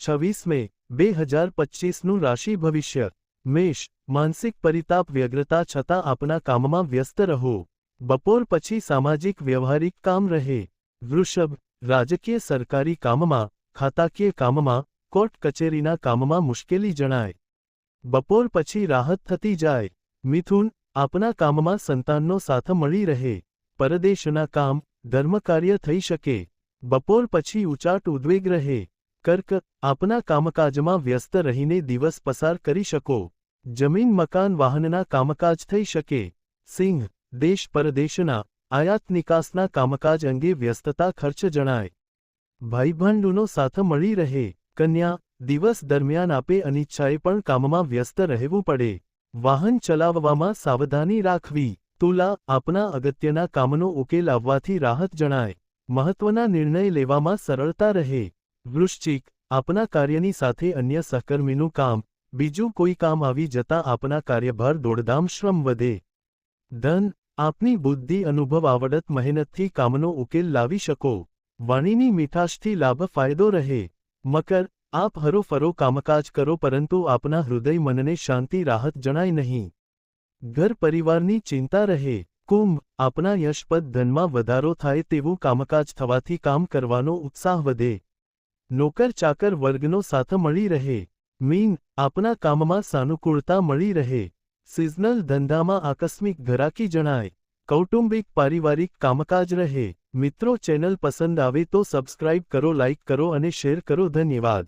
છવ્વીસ મે બે હજાર પચીસનું રાશિ ભવિષ્ય મેષ માનસિક પરિતાપ વ્યગ્રતા છતાં આપના કામમાં વ્યસ્ત રહો બપોર પછી સામાજિક વ્યવહારિક કામ રહે વૃષભ રાજકીય સરકારી કામમાં ખાતાકીય કામમાં કોર્ટ કચેરીના કામમાં મુશ્કેલી જણાય બપોર પછી રાહત થતી જાય મિથુન આપના કામમાં સંતાનનો સાથ મળી રહે પરદેશના કામ ધર્મકાર્ય થઈ શકે બપોર પછી ઉચાટ ઉદ્વેગ રહે કર્ક, આપના કામકાજમાં વ્યસ્ત રહીને દિવસ પસાર કરી શકો. જમીન, મકાન, વાહનના કામકાજ થઈ શકે. સિંહ, દેશ પરદેશના, આયાત નિકાસના કામકાજ અંગે વ્યસ્તતા ખર્ચ જણાય. ભાઈબંધુનો સાથ મળી રહે. કન્યા, દિવસ દરમિયાન આપે અનિચ્છાએ પણ કામમાં વ્યસ્ત રહેવું પડે. વાહન ચલાવવામાં સાવધાની રાખવી. તુલા, આપના અગત્યના કામનો ઉકેલ આવવાથી રાહત જણાય. મહત્વના નિર્ણય લેવામાં સરળતા રહે. વૃશ્ચિક, આપના કાર્યની સાથે અન્ય સહકર્મીનું કામ, બીજું કોઈ કામ આવી જતાં આપના કાર્યભાર દોડધામ શ્રમ વધે. ધન, આપની બુદ્ધિ અનુભવ આવડત મહેનતથી કામનો ઉકેલ લાવી શકો. વાણીની મીઠાશથી લાભ ફાયદો રહે. મકર, આપ હરોફરો કામકાજ કરો પરંતુ આપના હૃદય મનને શાંતિ રાહત જણાય નહીં. ઘર પરિવારની ચિંતા રહે. કુંભ, આપના યશપદ ધનમાં વધારો થાય તેવું કામકાજ થવાથી કામ કરવાનો ઉત્સાહ વધે. નોકર ચાકર વર્ગનો સાથ મળી રહે. મીન, આપના કામમાં સાનુકૂળતા મળી રહે. સિઝનલ ધંધામાં આકસ્મિક ઘરાકી જણાય. કૌટુંબિક પારિવારિક કામકાજ રહે. મિત્રો ચેનલ પસંદ આવે તો સબસ્ક્રાઇબ કરો, લાઇક કરો અને શેર કરો. ધન્યવાદ.